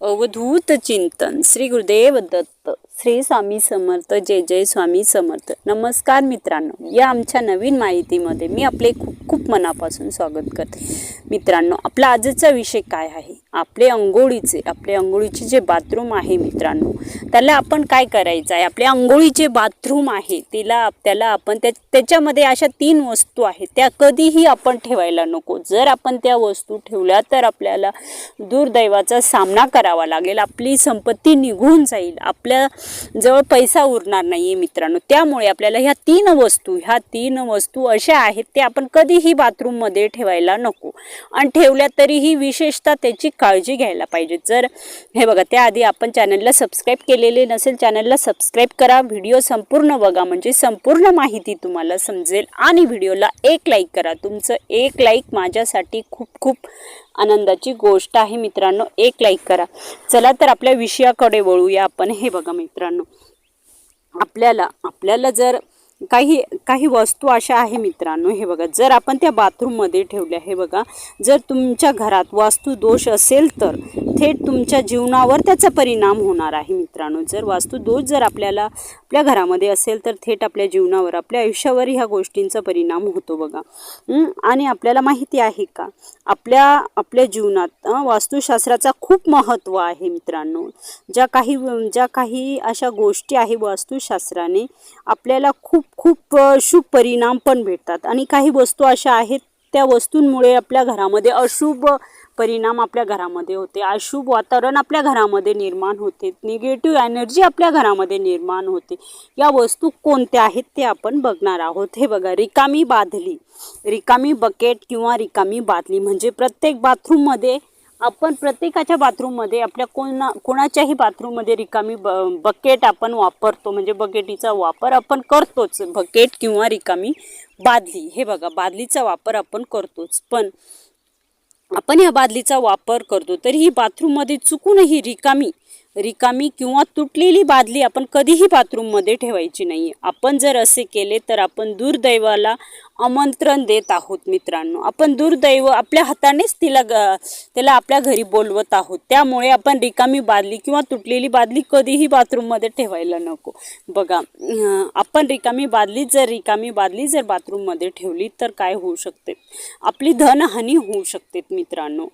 अवधूत चिंतन श्री गुरुदेव दत्त श्री स्वामी समर्थ जय जय स्वामी समर्थ. नमस्कार मित्रांनो या आमच्या नवीन माहितीमध्ये मी आपले खूप खूप मनापासून स्वागत करते. मित्रांनो आपला आजचा विषय काय आहे? आपले अंघोळीचे आपले अंघोळीचे जे बाथरूम आहे मित्रांनो त्याला आपण काय करायचं आहे? आपले अंघोळीचे बाथरूम आहे तिला त्याला आपण त्या त्याच्यामध्ये अशा तीन वस्तू आहेत त्या कधीही आपण ठेवायला नको. जर आपण त्या वस्तू ठेवल्या तर आपल्याला दुर्दैवाचा सामना करावा लागेल आपली संपत्ती निघून जाईल आपल्या जवळ पैसा उरणार नाही मित्रांनो. त्यामुळे आपल्याला ह्या तीन वस्तू ह्या तीन वस्तू अशा आहेत त्या आपण कधीही बाथरूममध्ये ठेवायला नको. आणि ठेवल्या तरीही विशेषतः त्याची काळजी घ्यायला पाहिजे. जर हे बघा त्याआधी आपण चॅनलला सबस्क्राईब केलेले नसेल चॅनलला सबस्क्राईब करा. व्हिडिओ संपूर्ण बघा. म्हणजे संपूर्ण माहिती तुम्हाला समजेल आणि व्हिडिओला एक लाईक करा. तुमचं एक लाईक माझ्यासाठी खूप खूप आनंदाची गोष्ट आहे मित्रांनो. एक लाईक करा. चला तर आपल्या विषयाकडे वळूया आपण. हे बघा मित्रांनो. आपल्याला आपल्याला जर काही काही वस्तू अशा आहे मित्रांनो हे बघा जर आपण त्या बाथरूममध्ये ठेवल्या हे बघा जर तुमच्या घरात वास्तू दोष असेल तर थेट तुमच्या जीवनावर त्याचा परिणाम होणार आहे मित्रांनो. जर वास्तू दोष जर आपल्याला आपल्या घरामध्ये असेल तर थेट आपल्या जीवनावर आपल्या आयुष्यावर ह्या गोष्टींचा परिणाम होतो बघा. आणि आपल्याला माहिती आहे का? आपल्या आपल्या जीवनात वास्तुशास्त्राचा खूप महत्त्व आहे मित्रांनो. ज्या काही ज्या काही अशा गोष्टी आहे वास्तुशास्त्राने आपल्याला खूप खूप शुभ परिणाम पण भेटतात. आणि काही वस्तू अशा आहेत त्या वस्तूंमुळे आपल्या घरामध्ये अशुभ परिणाम आपल्या घरामध्ये होते. अशुभ वातावरण आपल्या घरामध्ये निर्माण होते. निगेटिव्ह एनर्जी आपल्या घरामध्ये निर्माण होते. या वस्तू कोणत्या आहेत ते आपण बघणार आहोत. हे बघा रिकामी बादली. रिकामी बकेट किंवा रिकामी बादली म्हणजे प्रत्येक बाथरूममध्ये आपण प्रत्येकाच्या बाथरूममध्ये आपल्या कोणा कोणाच्याही बाथरूममध्ये रिकामी ब बकेट आपण वापरतो. म्हणजे बकेटीचा वापर आपण करतोच. बकेट किंवा रिकामी बादली. हे बघा बादलीचा वापर आपण करतोच. पण आपण ह्या बादलीचा वापर करतो तरी ही बाथरूममध्ये चुकूनही रिकामी रिकामी किंवा तुटलेली बादली आपण कधीही बाथरूममध्ये ठेवायची नाही आपण जर असे केले तर आपण दुर्दैवाला आमंत्रण देत आहोत मित्रांनो. आपण दुर्दैव आपल्या हातानेच तिला ग त्याला आपल्या घरी बोलवत आहोत. त्यामुळे आपण रिकामी बादली किंवा तुटलेली बादली कधीही बाथरूममध्ये ठेवायला नको. बघा आपण रिकामी बादली जर रिकामी बादली जर बाथरूममध्ये ठेवली तर काय होऊ शकते? आपली धनहानी होऊ शकते मित्रांनो.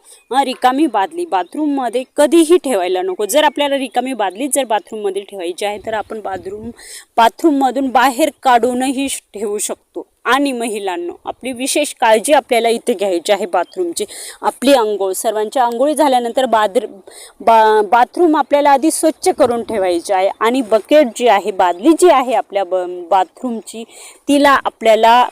रिकामी बादली बाथरूममध्ये कधीही ठेवायला नको. जर आपल्याला रिकामी बादली जर बाथरूममध्ये ठेवायची आहे तर आपण बाथरूम बाथरूममधून बाहेर काढूनही श- ठेवू शकतो. आणि महिलांनो आपली विशेष काळजी आपल्याला इथे घ्यायची आहे बाथरूमची. आपली आंघोळ सर्वांच्या आंघोळी झाल्यानंतर बादर बा बाथरूम आपल्याला आधी स्वच्छ करून ठेवायचे आहे आणि बकेट जी आहे बादली जी आहे आपल्या ब बाथरूमची तिला आपल्याला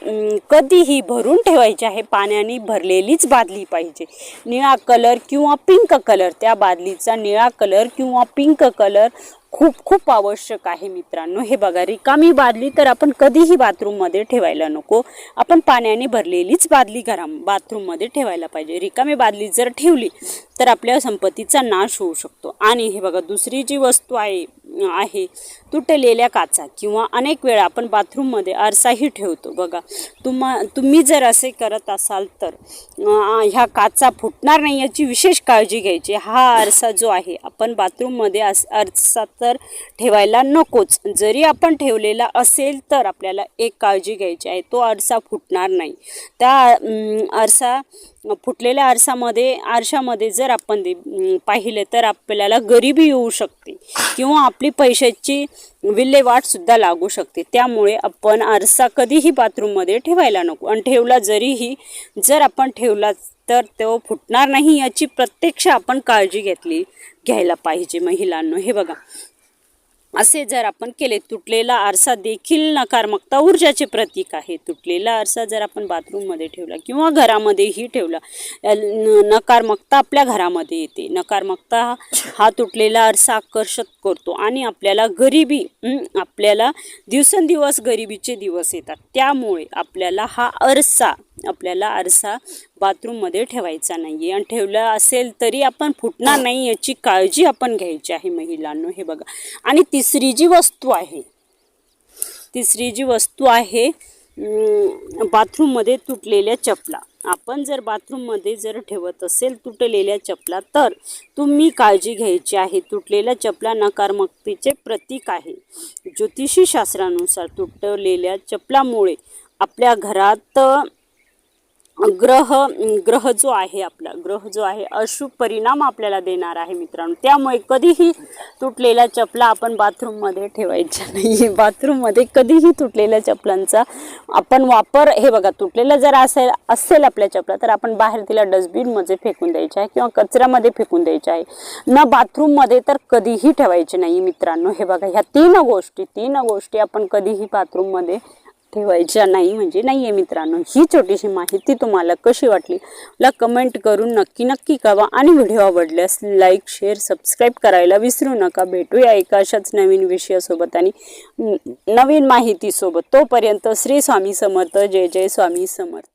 कधीही भरून ठेवायची आहे. पाण्याने भरलेलीच बादली पाहिजे. निळा कलर किंवा पिंक कलर त्या बादलीचा निळा कलर किंवा पिंक कलर खूप खूप आवश्यक आहे मित्रांनो. हे बघा रिकामी बादली तर आपण कधीही बाथरूममध्ये ठेवायला नको. आपण पाण्याने भरलेलीच बादली घरा बाथरूममध्ये ठेवायला पाहिजे. रिकामी बादली जर ठेवली तर आपल्या संपत्तीचा नाश होऊ शकतो. आणि हे बघा दुसरी जी वस्तू आहे आहे. तुटलेल्या काचा किंवा अनेक वेळा आपण बाथरूममध्ये आरसाही ठेवतो. बघा तुम्हा तुम्ही जर असे करत असाल तर ह्या काचा फुटणार नाही याची विशेष काळजी घ्यायची. हा आरसा जो आहे आपण बाथरूममध्ये अस आरसा तर ठेवायला नकोच. जरी आपण ठेवलेला असेल तर आपल्याला एक काळजी घ्यायची आहे तो आरसा फुटणार नाही. त्या आरसा फुटलेल्या आरसामध्ये आरशामध्ये जर आपण पाहिले तर आपल्याला गरिबी येऊ शकते किंवा आपली पैशाची विल्हेवाट सुद्धा लागू शकते. त्यामुळे आपण आरसा कधीही बाथरूममध्ये ठेवायला नको. आणि ठेवला जरीही जर आपण ठेवला तर तो फुटणार नाही याची प्रत्यक्ष आपण काळजी घेतली घ्यायला पाहिजे महिलांनो. हे बघा असे जर आपण केले तुटलेला आरसा देखील नकारात्मकता ऊर्जाचे प्रतीक आहे. तुटलेला आरसा जर आपण बाथरूममध्ये ठेवला किंवा घरामध्येही ठेवला नकारमकता नकारात्मकता आपल्या घरामध्ये येते. नकारात्मकता हा तुटलेला आरसा आकर्षित करतो आणि आपल्याला गरिबी आपल्याला दिवसेंदिवस गरिबीचे दिवस येतात. त्यामुळे आपल्याला हा आरसा आपल्याला आरसा बाथरूममध्ये ठेवायचा नाही आहे आणि ठेवलं असेल तरी आपण फुटणार नाही याची काळजी आपण घ्यायची आहे महिलांनो. हे बघा. आणि तिसरी जी वस्तू आहे तिसरी जी वस्तू आहे बाथरूममध्ये तुटलेल्या चपला. आपण जर बाथरूममध्ये जर ठेवत असेल तुटलेल्या चपला तर तुम्ही काळजी घ्यायची आहे. तुटलेल्या चपला नकारात्मकतेचे प्रतीक आहे. ज्योतिषी शास्त्रानुसार तुटलेल्या चपलामुळे आपल्या घरात ग्रह ग्रह जो आहे आपला ग्रह जो आहे अशुभ परिणाम आपल्याला देणार आहे मित्रांनो. त्यामुळे कधीही तुटलेल्या चपला आपण बाथरूममध्ये ठेवायच्या नाही बाथरूममध्ये कधीही तुटलेल्या चपलांचा आपण वापर हे बघा तुटलेलं जर असेल असेल आपल्या चपला तर आपण बाहेर तिला डस्टबिनमध्ये फेकून द्यायच्या आहे किंवा कचऱ्यामध्ये फेकून द्यायच्या आहे. न बाथरूममध्ये तर कधीही ठेवायचे नाही मित्रांनो. हे बघा ह्या तीन गोष्टी तीन गोष्टी आपण कधीही बाथरूममध्ये ठेवायच्या नाही. म्हणजे नाही आहे मित्रांनो. ही छोटीशी माहिती तुम्हाला कशी वाटली? मला कमेंट करून नक्की नक्की कळवा. आणि व्हिडिओ आवडल्यास लाईक शेअर सबस्क्राईब करायला विसरू नका. भेटूया एका अशाच नवीन विषयासोबत आणि नवीन माहितीसोबत. तोपर्यंत श्री स्वामी समर्थ. जय जय स्वामी समर्थ.